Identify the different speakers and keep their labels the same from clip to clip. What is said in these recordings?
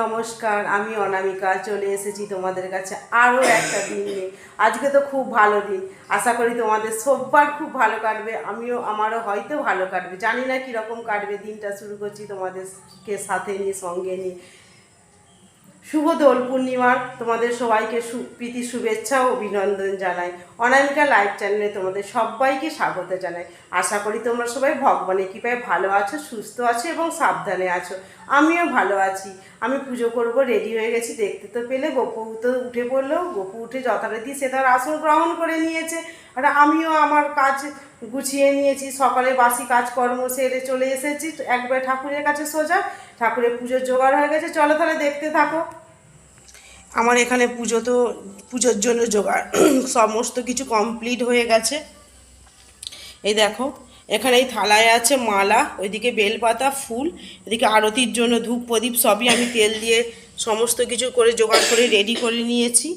Speaker 1: নমস্কার আমি অনামিকা চলে এসেছি তোমাদের কাছে আরও একটা দিন নিয়ে আজকে তো খুব ভালো দিন আশা করি তোমাদের সোববার খুব ভালো কাটবে আমিও আমারও হয়তো ভালো কাটবে জানি না কীরকম কাটবে দিনটা শুরু করছি তোমাদেরকে সাথে নিয়ে সঙ্গে নিয়ে শুভ দোল পূর্ণিমার তোমাদের সবাইকে প্রীতি শুভেচ্ছা ও অভিনন্দন জানাই অনামিকা লাইভ চ্যানেলে তোমাদের সবাইকে স্বাগত জানাই আশা করি তোমরা সবাই ভগবানের কৃপায় ভালো আছো সুস্থ আছো এবং সাবধানে আছো আমিও ভালো আছি আমি পুজো করব রেডি হয়ে গেছি দেখতে তো পেলে গপু তো উঠে পড়লো গপু উঠে যথারীতি সে তার আসন গ্রহণ করে নিয়েছে আর আমিও আমার কাজ গুছিয়ে নিয়েছি সকালে বাসি কাজকর্ম সেরে চলে এসেছি একবার ঠাকুরের কাছে সোজা ঠাকুরের পুজোর জোগাড় হয়ে গেছে চলো তাহলে দেখতে থাকো আমার এখানে পুজো তো পুজোর জন্য জোগাড় সমস্ত কিছু কমপ্লিট হয়ে গেছে এই দেখো এখানে এই থালায় আছে মালা ওইদিকে বেলপাতা ফুল এদিকে আরতির জন্য ধূপ প্রদীপ সবই আমি তেল দিয়ে সমস্ত কিছু করে জোগাড় করে রেডি করে নিয়েছি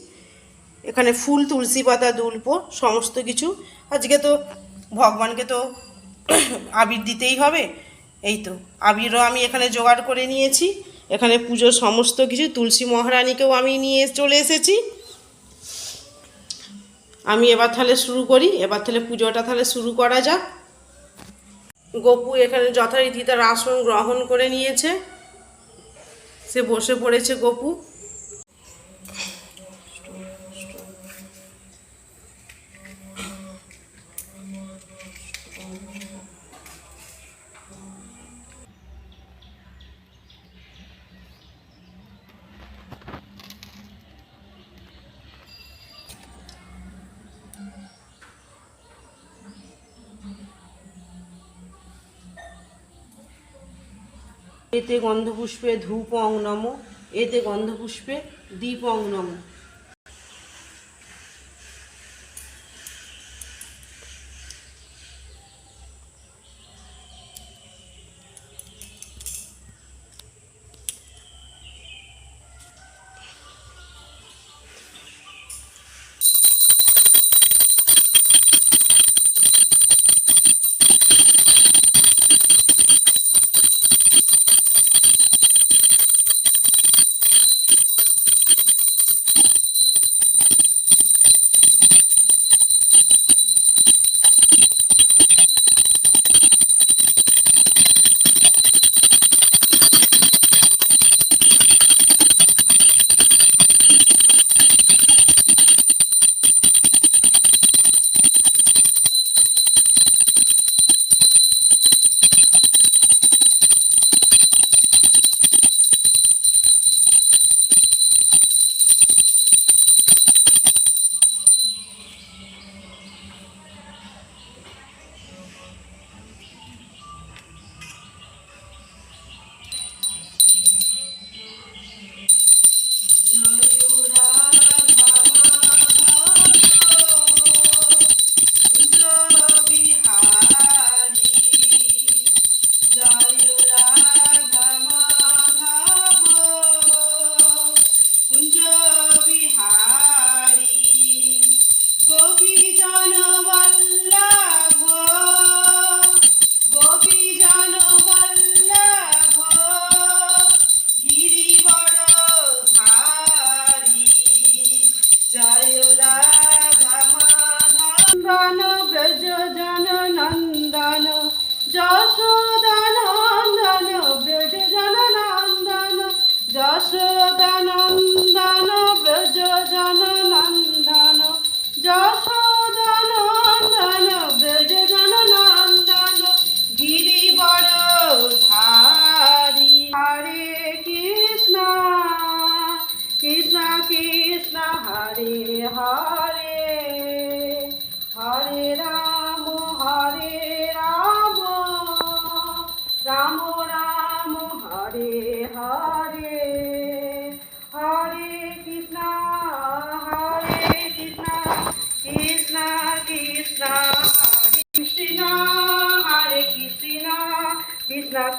Speaker 1: এখানে ফুল তুলসী পাতা দুলব সমস্ত কিছু আজকে তো ভগবানকে তো আবির দিতেই হবে এই তো আবিরও আমি এখানে জোগাড় করে নিয়েছি এখানে পুজোর সমস্ত কিছু তুলসী মহারানীকেও আমি নিয়ে চলে এসেছি আমি এবার তাহলে শুরু করি এবার তাহলে পুজোটা তাহলে শুরু করা যাক গপু এখানে যথারীতি তার আসন গ্রহণ করে নিয়েছে সে বসে পড়েছে গপু এতে গন্ধপুষ্পে ধূপ অং নম এতে গন্ধপুষ্পে দীপ অং নম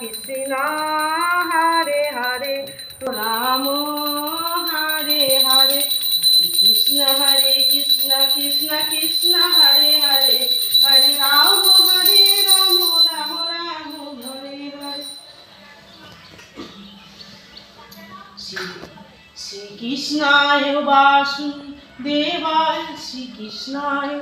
Speaker 1: কৃষ্ণ হরে হরে রাম হরে হরে কৃষ্ণ হরে কৃষ্ণ কৃষ্ণ কৃষ্ণ হরে হরে হরে রাম হরে রাম রাম রাম হরে হরে শ্রীকৃষ্ণায় বাসু দেবায় শ্রীকৃষ্ণায়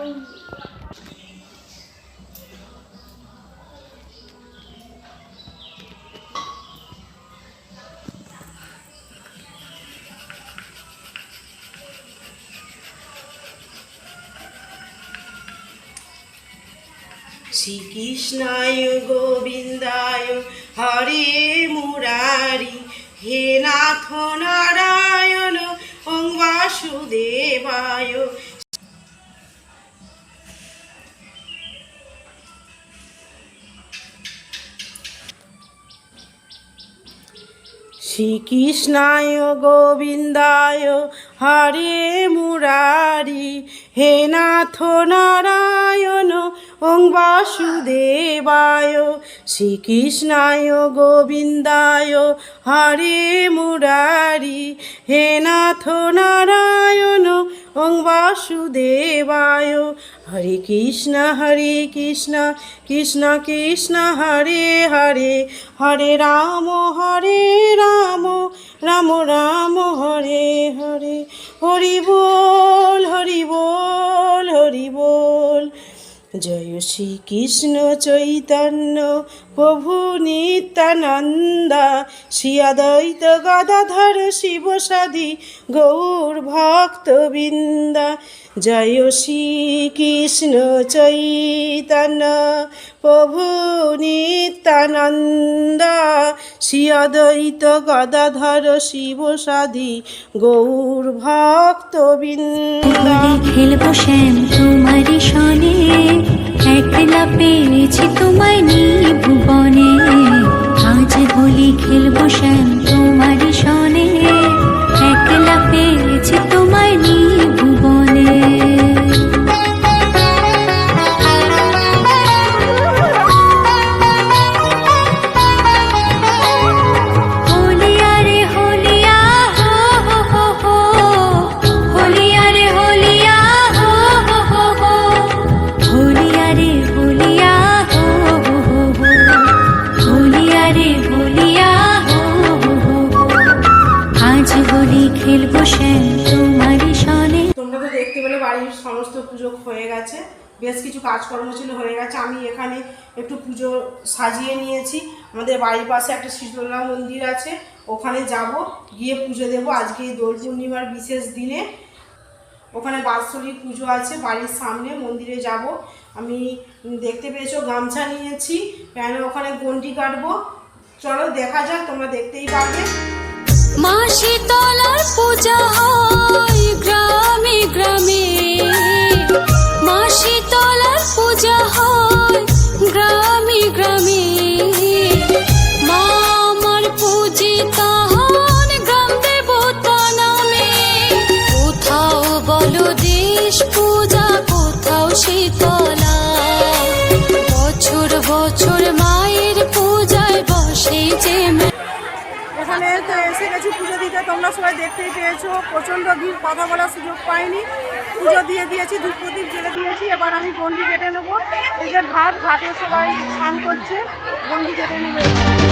Speaker 1: নাথ নারায়ণ ওং বাসুদেবায় শ্রীকৃষ্ণায় গোবিন্দায় হরে মুরারি হে নাথ নারায়ণ ওং বাসুদেবায় শ্রীকৃষ্ণায় গোবিন্দায় হরে মুরারি হে নাথ নারায়ণ ওং বাসুদেবায় হরে কৃষ্ণ হরে কৃষ্ণ কৃষ্ণ কৃষ্ণ হরে হরে হরে রাম হরে রাম রাম রাম হরে হরে হরি বল হরি বল হরি বল জয় শ্রীকৃষ্ণ চৈতন্য প্রভু নিত্যানন্দ শিয়াদৈত গদাধর শিব সাধি গৌর ভক্তবৃন্দ জয় কৃষ্ণ চৈতন্য প্রভু নিত্যানন্দ শিয়াদৈত গদাধর সাধি গৌর ভক্তবৃন্দ খেলব শ্যাম তোমারি সনে একলা পেয়েছি তোমায় নিয়ে ভুবনে আজ হোলি খেলবো শ্যাম তোমার সনে একলা পেয়েছি তোমায় নিয়ে পুজো সাজিয়ে নিয়েছি আমাদের বাড়ির পাশে একটা শীতলা মন্দির আছে ওখানে যাব গিয়ে পুজো দেবো আজকে এই দোল পূর্ণিমার বিশেষ দিনে ওখানে বাৎসরিক পুজো আছে বাড়ির সামনে মন্দিরে যাব আমি দেখতে পেয়েছো গামছা নিয়েছি কেন ওখানে গন্ডি কাটবো চলো দেখা যাক তোমরা দেখতেই পাবে মা শীতলার পূজা হয় তোমরা সবাই দেখতেই পেয়েছো প্রচণ্ড ভিড় কথা বলার সুযোগ পাইনি পুজো দিয়ে দিয়েছি ধূপ প্রদীপ জেলে দিয়েছি এবার আমি বন্দি কেটে নেবো এই যে ভাত ভাতে সবাই স্নান করছে বন্দি কেটে নেবো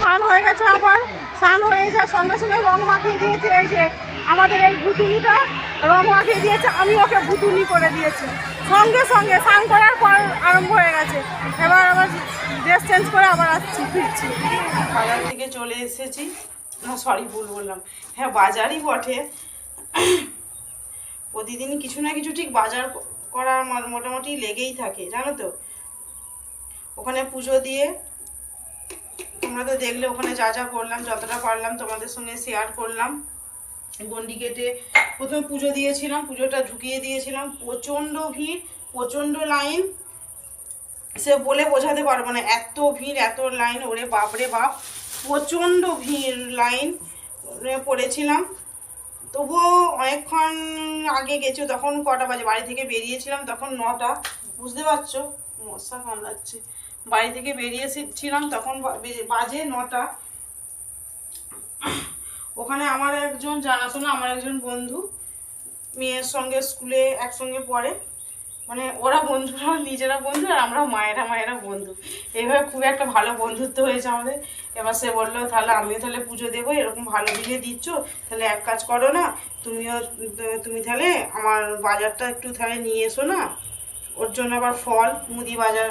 Speaker 1: স্নান হয়ে গেছে আবার স্নান হয়ে গেছে সঙ্গে সঙ্গে রং মাখিয়ে দিয়েছে এই যে আমাদের এই ভুতুনিটা রং মাখিয়ে দিয়েছে আমি ওকে ভুতুনি করে দিয়েছি সঙ্গে সঙ্গে স্নান করার পর আরম্ভ হয়ে গেছে এবার আবার ড্রেস চেঞ্জ করে আবার আসছি ফিরছি বাজার থেকে চলে এসেছি না সরি ভুল বললাম হ্যাঁ বাজারই বটে প্রতিদিন কিছু না কিছু ঠিক বাজার করা মোটামুটি লেগেই থাকে জানো তো ওখানে পুজো দিয়ে তোমরা তো দেখলে ওখানে যা যা করলাম যতটা পারলাম তোমাদের সঙ্গে শেয়ার করলাম গন্ডি গেটে প্রথমে পুজো দিয়েছিলাম পুজোটা ঢুকিয়ে দিয়েছিলাম প্রচণ্ড ভিড় প্রচণ্ড লাইন সে বলে বোঝাতে পারবো না এত ভিড় এত লাইন ওরে বাপরে বাপ প্রচণ্ড ভিড় লাইন পড়েছিলাম তবুও অনেকক্ষণ আগে গেছো তখন কটা বাজে বাড়ি থেকে বেরিয়েছিলাম তখন নটা বুঝতে পারছো মশা কামড়াচ্ছে বাড়ি থেকে বেরিয়ে এসেছিলাম তখন বাজে নটা ওখানে আমার একজন জানাশোনা আমার একজন বন্ধু মেয়ের সঙ্গে স্কুলে একসঙ্গে পড়ে মানে ওরা বন্ধুরা নিজেরা বন্ধু আর আমরা মায়েরা মায়েরা বন্ধু এইভাবে খুব একটা ভালো বন্ধুত্ব হয়েছে আমাদের এবার সে বললো তাহলে আমিও তাহলে পুজো দেবো এরকম ভালো দিয়ে দিচ্ছ তাহলে এক কাজ করো না তুমিও তুমি তাহলে আমার বাজারটা একটু তাহলে নিয়ে এসো না ওর জন্য আবার ফল মুদি বাজার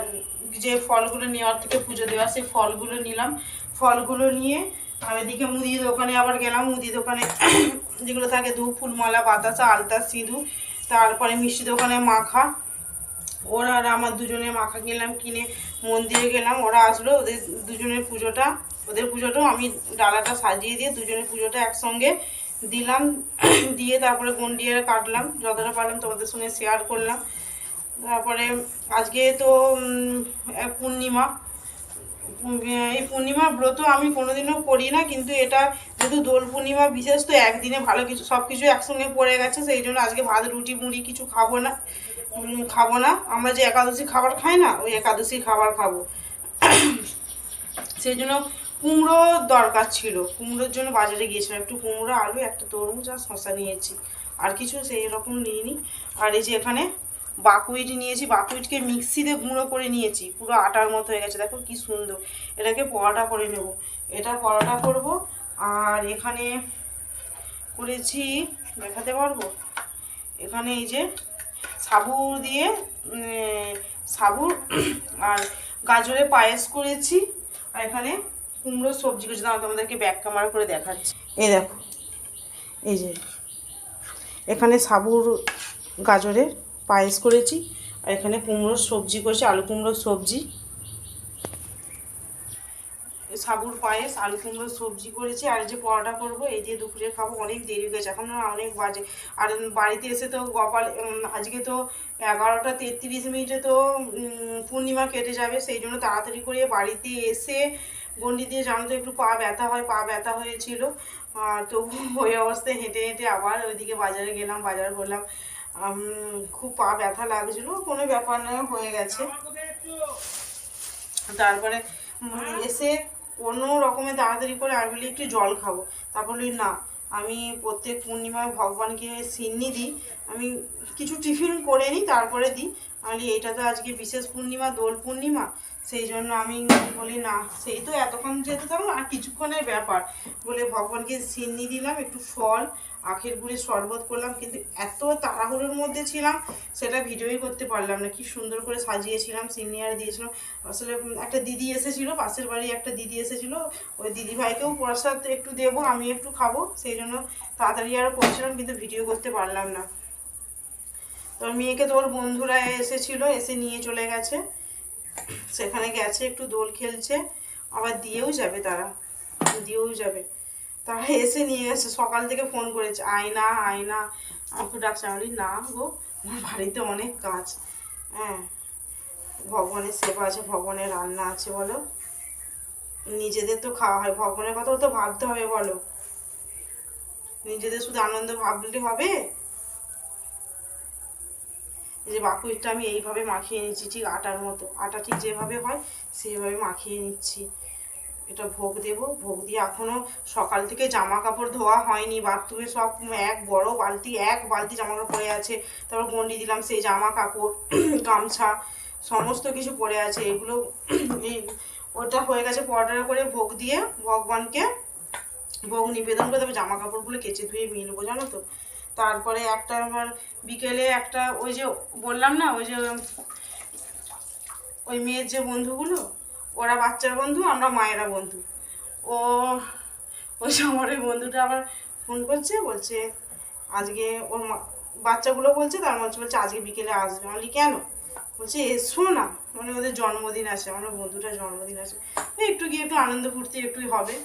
Speaker 1: যে ফলগুলো নেওয়ার থেকে পুজো দেওয়া সেই ফলগুলো নিলাম ফলগুলো নিয়ে আর এদিকে মুদি দোকানে আবার গেলাম মুদি দোকানে যেগুলো থাকে ধূপ ফুলমালা বাতাসা আলতা সিঁদু তারপরে মিষ্টি দোকানে মাখা ওরা আর আমার দুজনে মাখা কিনলাম কিনে মন্দিরে গেলাম ওরা আসলো ওদের দুজনের পুজোটা ওদের পুজোটাও আমি ডালাটা সাজিয়ে দিয়ে দুজনের পুজোটা একসঙ্গে দিলাম দিয়ে তারপরে গন্ডিয়ে কাটলাম যতটা পারলাম তোমাদের সঙ্গে শেয়ার করলাম তারপরে আজকে তো পূর্ণিমা এই পূর্ণিমা ব্রত আমি কোনোদিনও করি না কিন্তু এটা যেহেতু দোল পূর্ণিমা বিশেষ তো একদিনে ভালো কিছু সব কিছু একসঙ্গে পড়ে গেছে সেই জন্য আজকে ভাত রুটি মুড়ি কিছু খাবো না খাবো না আমরা যে একাদশী খাবার খাই না ওই একাদশী খাবার খাবো সেই জন্য কুমড়ো দরকার ছিল কুমড়োর জন্য বাজারে গিয়েছিলাম একটু কুমড়ো আলু একটা তরমুজ আর শশা নিয়েছি আর কিছু সেই রকম নিইনি আর এই যে এখানে বাকুইট নিয়েছি বাকুইটকে মিক্সিতে গুঁড়ো করে নিয়েছি পুরো আটার মতো হয়ে গেছে দেখো কি সুন্দর এটাকে পরোটা করে নেব এটা পরোটা করব আর এখানে করেছি দেখাতে পারবো এখানে এই যে সাবু দিয়ে সাবু আর গাজরে পায়েস করেছি আর এখানে কুমড়ো সবজি করেছি দাঁড়া তোমাদেরকে ব্যাক কামার করে দেখাচ্ছি এই দেখো এই যে এখানে সাবুর গাজরের পায়েস করেছি আর এখানে কুমড়োর সবজি করেছি আলু কুমড়োর সবজি সাবুর পায়েস আলু কুমড়োর সবজি করেছি আর যে পরোটা করবো এই দিয়ে দুপুরে খাবো অনেক দেরি হয়ে গেছে এখন অনেক বাজে আর বাড়িতে এসে তো গপাল আজকে তো এগারোটা তেত্রিশ মিনিটে তো পূর্ণিমা কেটে যাবে সেই জন্য তাড়াতাড়ি করে বাড়িতে এসে গন্ডি দিয়ে জানো তো একটু পা ব্যথা হয় পা ব্যথা হয়েছিল তো ওই অবস্থায় হেঁটে হেঁটে আবার ওইদিকে বাজারে গেলাম বাজার করলাম খুব পা ব্যথা লাগছিলো কোনো ব্যাপার না হয়ে গেছে তারপরে এসে কোনো রকমের তাড়াতাড়ি করে আর বলি একটু জল খাবো বলি না আমি প্রত্যেক পূর্ণিমায় ভগবানকে সিন্নি দিই আমি কিছু টিফিন করে নিই তারপরে দিই আমি এটা তো আজকে বিশেষ পূর্ণিমা দোল পূর্ণিমা সেই জন্য আমি বলি না সেই তো এতক্ষণ যেতে থাকলো আর কিছুক্ষণের ব্যাপার বলে ভগবানকে সিন্নি দিলাম একটু ফল আখের গুড়ের শরবত করলাম কিন্তু এত তাড়াহুড়োর মধ্যে ছিলাম সেটা ভিডিওই করতে পারলাম না কি সুন্দর করে সাজিয়েছিলাম সিনিয়র দিয়েছিলাম আসলে একটা দিদি এসেছিলো পাশের বাড়ি একটা দিদি এসেছিল ওই দিদি ভাইকেও প্রসাদ একটু দেবো আমি একটু খাবো সেই জন্য তাড়াতাড়ি আরও পৌঁছলাম কিন্তু ভিডিও করতে পারলাম না তোর মেয়েকে তোর বন্ধুরা এসেছিলো এসে নিয়ে চলে গেছে সেখানে গেছে একটু দোল খেলছে আবার দিয়েও যাবে তারা দিয়েও যাবে তারা এসে নিয়ে গেছে সকাল থেকে ফোন করেছে আয়না আয়না আমাকে ডাকছে আমি না গো আমার বাড়িতে অনেক কাজ হ্যাঁ ভগবানের সেবা আছে ভগবানের রান্না আছে বলো নিজেদের তো খাওয়া হয় ভগবানের কথাও তো ভাবতে হবে বলো নিজেদের শুধু আনন্দ ভাবলে হবে যে বাকুইটা আমি এইভাবে মাখিয়ে নিচ্ছি ঠিক আটার মতো আটা ঠিক যেভাবে হয় সেইভাবে মাখিয়ে নিচ্ছি এটা ভোগ দেব ভোগ দিয়ে এখনও সকাল থেকে জামা কাপড় ধোয়া হয়নি বাথরুমে সব এক বড় বালতি এক বালতি জামা কাপড় পরে আছে তারপর গন্ডি দিলাম সেই জামা কাপড় গামছা সমস্ত কিছু পড়ে আছে এগুলো ওটা হয়ে গেছে পরোটা করে ভোগ দিয়ে ভগবানকে ভোগ নিবেদন করে তারপর জামা কাপড়গুলো কেচে ধুয়ে মিলবো জানো তো তারপরে একটা আমার বিকেলে একটা ওই যে বললাম না ওই যে ওই মেয়ের যে বন্ধুগুলো ওরা বাচ্চার বন্ধু আমরা মায়েরা বন্ধু ও ওই সময় বন্ধুটা আবার ফোন করছে বলছে আজকে ওর বাচ্চাগুলো বলছে তার মধ্যে বলছে আজকে বিকেলে আসবে আমি কেন বলছে এসো না মানে ওদের জন্মদিন আছে আমার মানে বন্ধুটা জন্মদিন আছে একটু গিয়ে একটু আনন্দ ফুর্তি একটুই হবে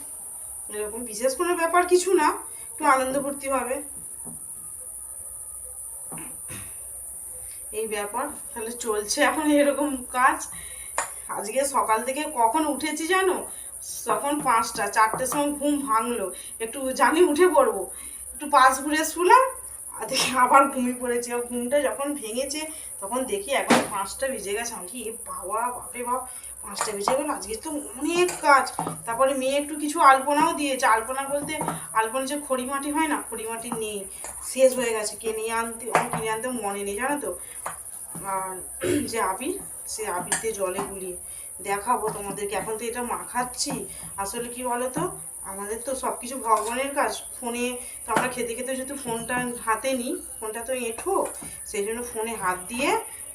Speaker 1: এরকম বিশেষ কোনো ব্যাপার কিছু না একটু আনন্দ ফুর্তি হবে এই ব্যাপার তাহলে চলছে এখন এরকম কাজ আজকে সকাল থেকে কখন উঠেছি জানো তখন পাঁচটা চারটের সময় ঘুম ভাঙলো একটু জানি উঠে পড়বো একটু পাশ ঘুরে শুলাম দেখি আবার ঘুমিয়ে পড়েছি ঘুমটা যখন ভেঙেছে তখন দেখি একবার পাঁচটা ভিজে গেছে আমি কি বাবা বাপে বাপ পাঁচটা ভিজে গেল আজকে তো অনেক কাজ তারপরে মেয়ে একটু কিছু আলপনাও দিয়েছে আলপনা বলতে আলপনা যে খড়িমাটি হয় না খড়িমাটি নেই শেষ হয়ে গেছে নিয়ে আনতে কিনে আনতে মনে নেই জানো তো আর যে আবির সে আবিতে জলে গুলিয়ে দেখাবো তোমাদেরকে এখন তো এটা মাখাচ্ছি আসলে কি বলো তো আমাদের তো সব কিছু ভগবানের কাজ ফোনে তো আমরা খেতে খেতে যেহেতু ফোনটা হাতে নিই ফোনটা তো এঁঠো সেই জন্য ফোনে হাত দিয়ে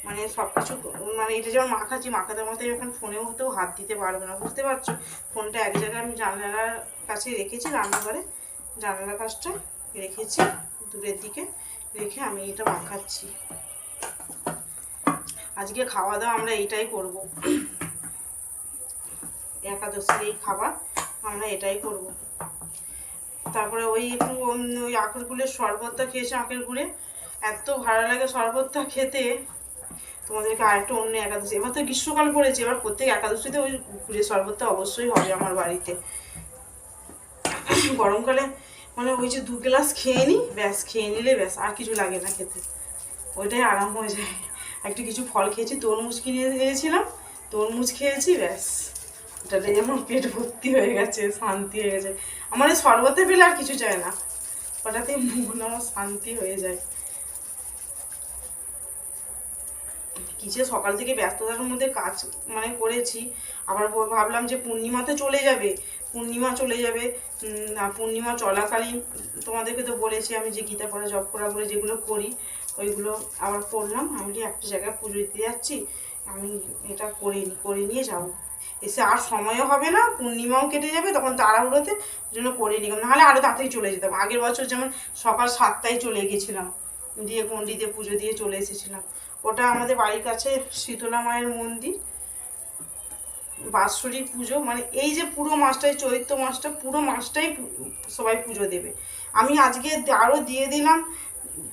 Speaker 1: মানে সব কিছু মানে এটা যেমন মাখাচ্ছি মাখাতে মতো এখন ফোনেও মতো হাত দিতে পারবো না বুঝতে পারছো ফোনটা এক জায়গায় আমি জানলার কাছে রেখেছি রান্নাঘরে জানলার কাজটা রেখেছি দূরের দিকে রেখে আমি এটা মাখাচ্ছি আজকে খাওয়া দাওয়া আমরা এটাই করব একাদশীর এই খাবার আমরা এটাই করব তারপরে ওই একটু ওই আখের গুলের শরবতটা খেয়েছে আখের গুলে এত ভালো লাগে শরবতটা খেতে তোমাদেরকে আরেকটু অন্য একাদশী এবার তো গ্রীষ্মকাল পড়েছে এবার প্রত্যেক একাদশীতে ওই গুড়ের শরবতটা অবশ্যই হবে আমার বাড়িতে গরমকালে মানে ওই যে দু গ্লাস খেয়ে নিই ব্যাস খেয়ে নিলে ব্যাস আর কিছু লাগে না খেতে ওইটাই আরাম হয়ে যায় একটা কিছু ফল খেয়েছি তরমুজ কিনে খেয়েছিলাম তরমুজ খেয়েছি ব্যাস ওটাতে আমার পেট ভর্তি হয়ে গেছে শান্তি হয়ে গেছে আমার শরবতে পেলে আর কিছু চায় না ওটাতে মন আমার শান্তি হয়ে যায় কিছু সকাল থেকে ব্যস্ততার মধ্যে কাজ মানে করেছি আবার ভাবলাম যে পূর্ণিমাতে চলে যাবে পূর্ণিমা চলে যাবে পূর্ণিমা চলাকালীন তোমাদেরকে তো বলেছি আমি যে গীতা পড়া জপ করা বলে যেগুলো করি ওইগুলো আবার করলাম আমি একটা জায়গায় পুজো দিতে যাচ্ছি আমি এটা করে নি করে নিয়ে যাবো এসে আর সময়ও হবে না পূর্ণিমাও কেটে যাবে তখন তাড়াহুড়োতে ওই জন্য করে নিলাম নাহলে আরও তাড়াতাড়ি চলে যেতাম আগের বছর যেমন সকাল সাতটায় চলে গেছিলাম দিয়ে গন্ডিতে পুজো দিয়ে চলে এসেছিলাম ওটা আমাদের বাড়ির কাছে শীতলা মায়ের মন্দির বাৎসরিক পুজো মানে এই যে পুরো মাসটাই চৈত্র মাসটা পুরো মাসটাই সবাই পুজো দেবে আমি আজকে আরও দিয়ে দিলাম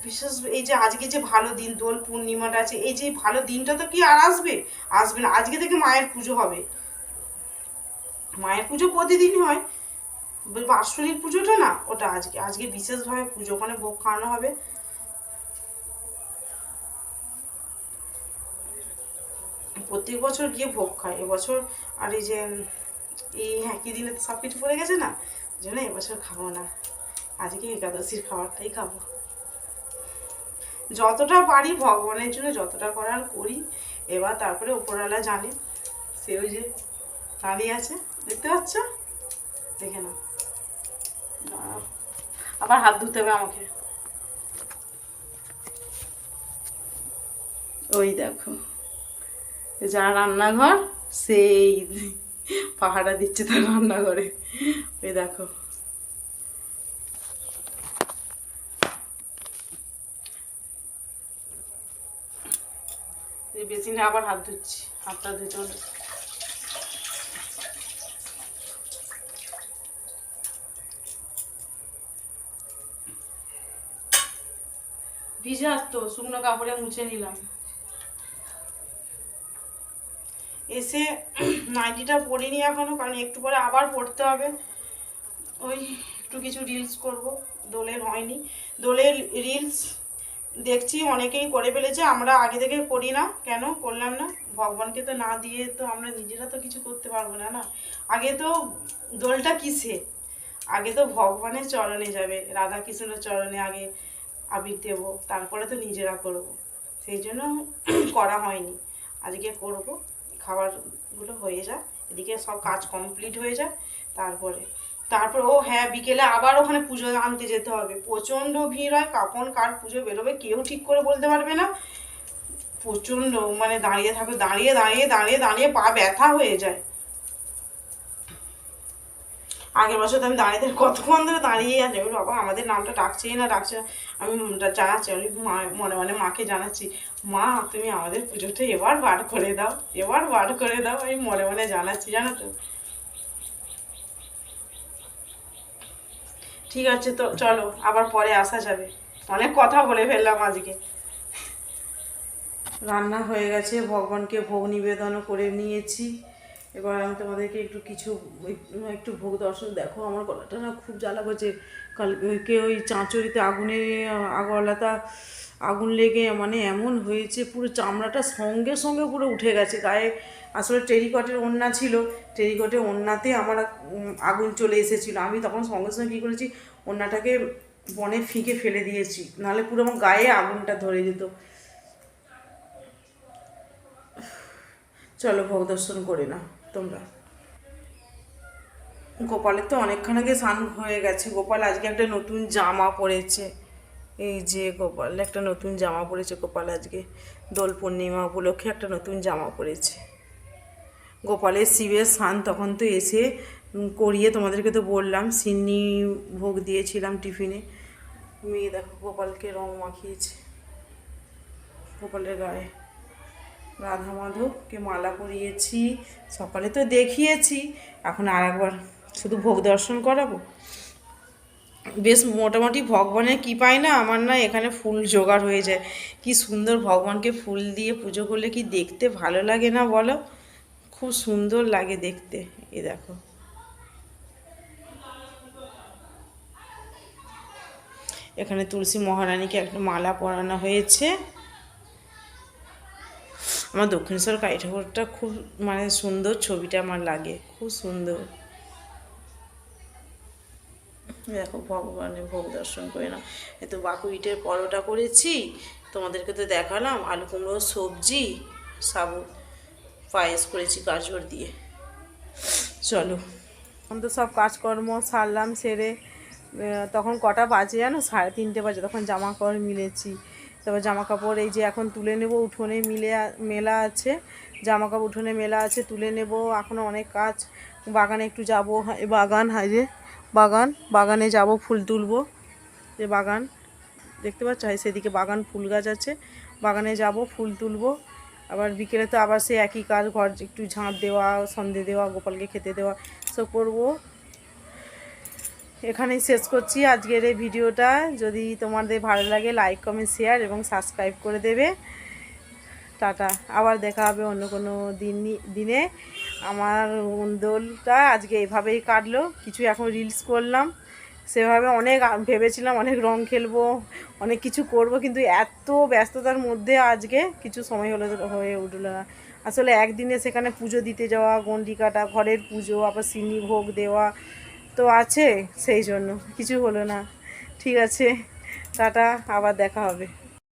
Speaker 1: বিশেষ এই যে আজকে যে ভালো দিন দোল পূর্ণিমাটা আছে এই যে ভালো দিনটা তো কি আর আসবে আসবে না আজকে থেকে মায়ের পুজো হবে মায়ের পুজো প্রতিদিন হয় বাৎসরিক পুজোটা না ওটা আজকে আজকে বিশেষভাবে পুজো ওখানে ভোগ খাওয়ানো হবে প্রত্যেক বছর গিয়ে ভোগ খায় এবছর আর এই যে এই একই দিনে তো সব কিছু পড়ে গেছে না জন্য এবছর খাবো না আজকে একাদশীর খাবারটাই খাবো যতটা পারি ভগবানের জন্য যতটা করার করি এবার তারপরে উপরওয়ালা জানে সে ওই যে দাঁড়িয়ে আছে দেখতে পাচ্ছ দেখে না আবার হাত ধুতে হবে আমাকে ওই দেখো যা রান্নাঘর সেই পাহারা দিচ্ছে তার রান্নাঘরে ওই দেখো বেসিনে আবার হাত ধুচ্ছি হাতটা ধুতে হলে ভিজা তো শুকনো কাপড়ে মুছে নিলাম এসে নাইটিটা পরিনি এখনো কারণ একটু পরে আবার পড়তে হবে ওই একটু কিছু রিলস করব দোলের হয়নি দোলের রিলস দেখছি অনেকেই করে ফেলেছে আমরা আগে থেকে করি না কেন করলাম না ভগবানকে তো না দিয়ে তো আমরা নিজেরা তো কিছু করতে পারবো না না আগে তো দোলটা কিসে আগে তো ভগবানের চরণে যাবে রাধা কৃষ্ণের চরণে আগে আবির দেব তারপরে তো নিজেরা করব। সেই জন্য করা হয়নি আজকে করব খাবারগুলো হয়ে যাক এদিকে সব কাজ কমপ্লিট হয়ে যাক তারপরে তারপর ও হ্যাঁ বিকেলে আবার ওখানে পুজো আনতে যেতে হবে প্রচণ্ড ভিড় হয় কখন কার পুজো বেরোবে কেউ ঠিক করে বলতে পারবে না প্রচণ্ড মানে দাঁড়িয়ে থাকবে দাঁড়িয়ে দাঁড়িয়ে দাঁড়িয়ে দাঁড়িয়ে পা ব্যথা হয়ে যায় আগের বছর তো আমি দাঁড়িয়ে কতক্ষণ ধরে দাঁড়িয়ে আছে আমি বাবা আমাদের নামটা ডাকছেই না ডাকছে আমি জানাচ্ছি আমি মনে মনে মাকে জানাচ্ছি মা তুমি আমাদের পুজোটা এবার বার করে দাও এবার বার করে দাও আমি মনে মনে জানাচ্ছি জানো তো ঠিক আছে তো চলো আবার পরে আসা যাবে অনেক কথা বলে ফেললাম আজকে রান্না হয়ে গেছে ভগবানকে ভোগ নিবেদনও করে নিয়েছি এবার আমি তোমাদেরকে একটু কিছু একটু ভোগ দর্শন দেখো আমার গলাটা না খুব জ্বালা করছে কে ওই চাঁচড়িতে আগুনে আগলাতা আগুন লেগে মানে এমন হয়েছে পুরো চামড়াটা সঙ্গে সঙ্গে পুরো উঠে গেছে গায়ে আসলে টেরিকটের ওন্না ছিল টেরিকটের ওন্নাতে আমার আগুন চলে এসেছিলো আমি তখন সঙ্গে সঙ্গে কী করেছি ওন্নাটাকে বনে ফিকে ফেলে দিয়েছি নাহলে পুরো আমার গায়ে আগুনটা ধরে যেত চলো ভোগ দর্শন করে না তোমরা গোপালের তো অনেকক্ষণ আগে স্নান হয়ে গেছে গোপাল আজকে একটা নতুন জামা পরেছে এই যে গোপাল একটা নতুন জামা পরেছে গোপাল আজকে দোল পূর্ণিমা উপলক্ষে একটা নতুন জামা পরেছে গোপালের শিবের স্নান তখন তো এসে করিয়ে তোমাদেরকে তো বললাম সিন্নি ভোগ দিয়েছিলাম টিফিনে মেয়ে দেখো গোপালকে রং মাখিয়েছে গোপালের গায়ে রাধা মাধবকে মালা পরিয়েছি সকালে তো দেখিয়েছি এখন আর একবার শুধু ভোগ দর্শন করাবো বেশ মোটামুটি ভগবানের পায় না আমার না এখানে ফুল জোগাড় হয়ে যায় কি সুন্দর ভগবানকে ফুল দিয়ে পুজো করলে কি দেখতে ভালো লাগে না বলো খুব সুন্দর লাগে দেখতে এ দেখো এখানে তুলসী মহারানীকে একটা মালা পরানো হয়েছে আমার দক্ষিণেশ্বর কালী ঠাকুরটা খুব মানে সুন্দর ছবিটা আমার লাগে খুব সুন্দর দেখো ভগবানের ভোগ দর্শন করে না এত বাকু ইটের পরোটা করেছি তোমাদেরকে তো দেখালাম আলু কুমড়ো সবজি সাবুত পায়েস করেছি গাজর দিয়ে চলো তখন তো সব কাজকর্ম সারলাম সেরে তখন কটা বাজে জানো সাড়ে তিনটে বাজে তখন জামা কাপড় মিলেছি তারপর জামা কাপড় এই যে এখন তুলে নেব উঠোনে মিলে মেলা আছে জামা কাপড় উঠোনে মেলা আছে তুলে নেব এখনও অনেক কাজ বাগানে একটু যাবো বাগান হাইজে বাগান বাগানে যাব ফুল তুলব যে বাগান দেখতে পাচ্ছ হ্যাঁ, সেদিকে বাগান ফুল গাছ আছে বাগানে যাব ফুল তুলব আবার বিকেলে তো আবার সে একই কাজ ঘর একটু ঝাঁট দেওয়া সন্ধে দেওয়া গোপালকে খেতে দেওয়া সব করবো এখানেই শেষ করছি আজকের এই ভিডিওটা যদি তোমাদের ভালো লাগে লাইক কমেন্ট শেয়ার এবং সাবস্ক্রাইব করে দেবে টাটা আবার দেখা হবে অন্য কোনো দিন দিনে আমার দোলটা আজকে এভাবেই কাটলো কিছু এখন রিলস করলাম সেভাবে অনেক ভেবেছিলাম অনেক রং খেলবো অনেক কিছু করব কিন্তু এত ব্যস্ততার মধ্যে আজকে কিছু সময় হলো হয়ে উঠল না আসলে একদিনে সেখানে পুজো দিতে যাওয়া গন্ডি কাটা ঘরের পুজো আবার সিনি ভোগ দেওয়া তো আছে সেই জন্য কিছু হলো না ঠিক আছে টাটা আবার দেখা হবে